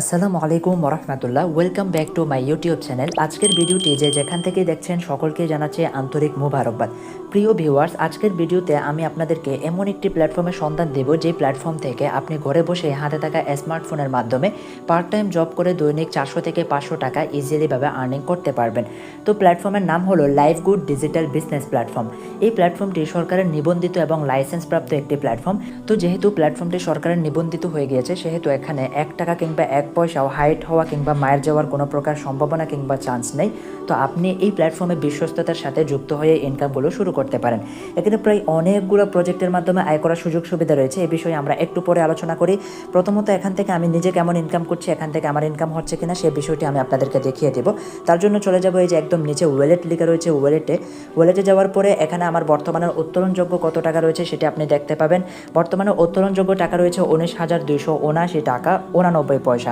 আসসালামু আলাইকুম রহমতুল্লাহ welcome back to my YouTube channel আজকের ভিডিওটি যে যেখান থেকে দেখছেন, সকলকে জানাচ্ছে আন্তরিক মুবারকবাদ। প্রিয় ভিউয়ার্স আজকের ভিডিওতে আমি আপনাদেরকে এমন একটি প্ল্যাটফর্মের সন্ধান দেব, যে প্ল্যাটফর্ম থেকে আপনি ঘরে বসে হাতে থাকা স্মার্টফোনের মাধ্যমে পার্ট টাইম জব করে দৈনিক চারশো থেকে পাঁচশো টাকা ইজিলিভাবে আর্নিং করতে পারবেন। তো প্ল্যাটফর্মের নাম হলো life good digital business platform এই প্ল্যাটফর্মটি সরকারের নিবন্ধিত এবং লাইসেন্স প্রাপ্ত একটি প্ল্যাটফর্ম তো যেহেতু প্ল্যাটফর্মটি সরকারের নিবন্ধিত হয়ে গিয়েছে, সেহেতু এখানে এক টাকা কিংবা এক পয়সাও হাইট হওয়া কিংবা মায়ের যাওয়ার কোনো প্রকার সম্ভাবনা কিংবা চান্স নেই। তো আপনি এই প্ল্যাটফর্মে বিশ্বস্ততার সাথে যুক্ত হয়ে ইনকামগুলো শুরু করতে পারেন। এখানে প্রায় অনেকগুলো প্রজেক্টের মাধ্যমে আয় করার সুযোগ সুবিধা রয়েছে। এই বিষয়ে আমরা একটু পরে আলোচনা করি। প্রথমত এখান থেকে আমি নিজে কেমন ইনকাম করছি, এখান থেকে আমার ইনকাম হচ্ছে কিনা, সে বিষয়টি আমি আপনাদেরকে দেখিয়ে দেবো। তার জন্য চলে যাব এই যে একদম নিচে ওয়ালেট লিখে রয়েছে ওয়ালেটে ওয়ালেটে যাওয়ার পরে এখানে আমার বর্তমানের উত্তোলনযোগ্য কত টাকা রয়েছে সেটি আপনি দেখতে পাবেন। বর্তমানে উত্তোলনযোগ্য টাকা রয়েছে উনিশ হাজার দুইশো উনআশি টাকা, উনানব্বই পয়সা।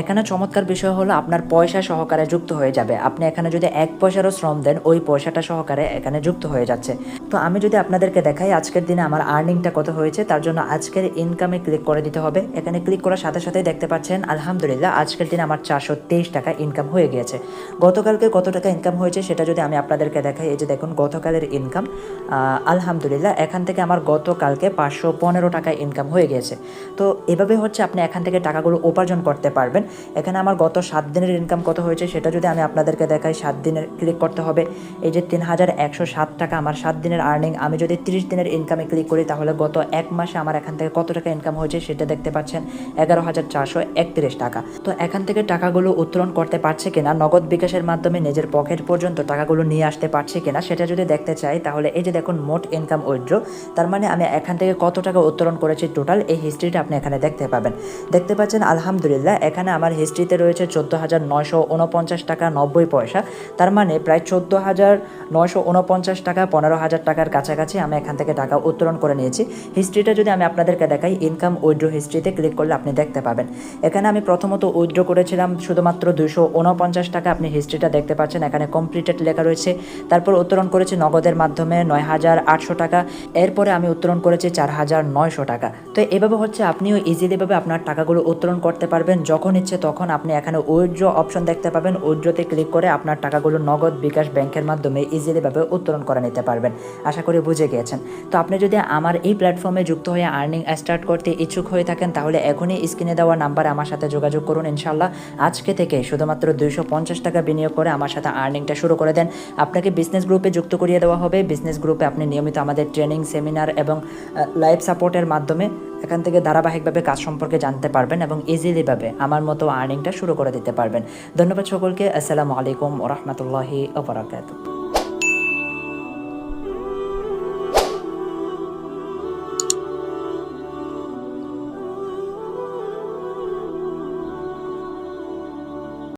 এখানে চমৎকার বিষয় হলো আপনার পয়সা সহকারে যুক্ত হয়ে যাবে। আপনি এখানে যদি এক পয়সারও শ্রম দেন, ওই পয়সাটা সহকারে এখানে যুক্ত হয়ে যাচ্ছে। তো আমি যদি আপনাদেরকে দেখাই, আজকের দিনে আমার আর্নিংটা কত হয়েছে, তার জন্য আজকের ইনকামে ক্লিক করে দিতে হবে। এখানে ক্লিক করার সাথে সাথে দেখতে পাচ্ছেন, আলহামদুলিল্লাহ, আজকের দিনে আমার চারশো তেইশ টাকা ইনকাম হয়ে গিয়েছে। গতকালকে কত টাকা ইনকাম হয়েছে, সেটা যদি আমি আপনাদেরকে দেখাই, এই যে দেখুন, গতকালের ইনকাম আলহামদুলিল্লাহ, এখান থেকে আমার গতকালকে পাঁচশো পনেরো টাকা ইনকাম হয়ে গিয়েছে। তো এভাবে হচ্ছে আপনি এখান থেকে টাকাগুলো উপার্জন করতে পারবেন। এখানে আমার গত সাত দিনের ইনকাম কত হয়েছে সেটা যদি আমি আপনাদেরকে দেখাই, সাত দিনের ক্লিক করতে হবে। এই যে তিন হাজার একশো সাত টাকা আমার সাত দিনের আর্নিং আমি যদি তিরিশ দিনের ইনকামে ক্লিক করি, তাহলে গত এক মাসে আমার এখান থেকে কত টাকা ইনকাম হয়েছে সেটা দেখতে পাচ্ছেন, এগারো হাজার চারশো একত্রিশ টাকা। তো এখান থেকে টাকাগুলো উত্তোলন করতে পারছে কিনা, নগদ বিকাশের মাধ্যমে নিজের পকেট পর্যন্ত টাকাগুলো নিয়ে আসতে পারছে কিনা, সেটা যদি দেখতে চাই, তাহলে এই যে দেখুন মোট ইনকাম উইথড্র তার মানে আমি এখান থেকে কত টাকা উত্তোলন করেছি টোটাল এই হিস্ট্রিটা আপনি এখানে দেখতে পাবেন। দেখতে পাচ্ছেন, আলহামদুলিল্লাহ, এখানে আমার হিস্ট্রিতে রয়েছে চোদ্দ হাজার নয়শো উনপঞ্চাশ টাকা নব্বই পয়সা। তার মানে প্রায় চোদ্দ হাজার নয়শো উনপঞ্চাশ টাকা, পনেরো হাজার টাকার কাছাকাছি আমি এখান থেকে টাকা উত্তোলন করে নিয়েছি। হিস্ট্রিটা যদি আমি আপনাদেরকে দেখাই ইনকাম উইড্রো হিস্ট্রিতে ক্লিক করলে আপনি দেখতে পাবেন। এখানে আমি প্রথমত উইড্রো করেছিলাম শুধুমাত্র দুশো উনপঞ্চাশ টাকা, আপনি হিস্ট্রিটা দেখতে পাচ্ছেন। এখানে কমপ্লিটেড লেখা রয়েছে। তারপর উত্তোলন করেছি নগদের মাধ্যমে নয় হাজার আটশো টাকা। এরপরে আমি উত্তোলন করেছি চার হাজার নয়শো টাকা। তো এভাবে হচ্ছে আপনিও ইজিলিভাবে আপনার টাকাগুলো উত্তোলন করতে পারবেন। যখন ইচ্ছে তখন আপনি এখানে উইথড্র অপশন দেখতে পাবেন। উইথড্রতে ক্লিক করে আপনার টাকাগুলো নগদ বিকাশ ব্যাংকের মাধ্যমে ইজিলিভাবে উত্তোলন করে নিতে পারবেন। আশা করি বুঝে গিয়েছেন তো আপনি যদি আমার এই প্ল্যাটফর্মে যুক্ত হয়ে আর্নিং স্টার্ট করতে ইচ্ছুক হয়ে থাকেন, তাহলে এখনই স্ক্রিনে দেওয়া নাম্বারে আমার সাথে যোগাযোগ করুন ইনশাল্লাহ আজকে থেকে শুধুমাত্র দুইশো পঞ্চাশ টাকা বিনিয়োগ করে আমার সাথে আর্নিংটা শুরু করে দেন। আপনাকে বিজনেস গ্রুপে যুক্ত করিয়ে দেওয়া হবে। বিজনেস গ্রুপে আপনি নিয়মিত আমাদের ট্রেনিং সেমিনার এবং লাইভ সাপোর্টের মাধ্যমে এখান থেকে ধারাবাহিকভাবে কাজ সম্পর্কে জানতে পারবেন এবং ইজিলিভাবে আমার মতো আর্নিংটা শুরু করে দিতে পারবেন। ধন্যবাদ সকলকে। আসসালামু আলাইকুম রহমতুল্লাহি ওবরাকাতু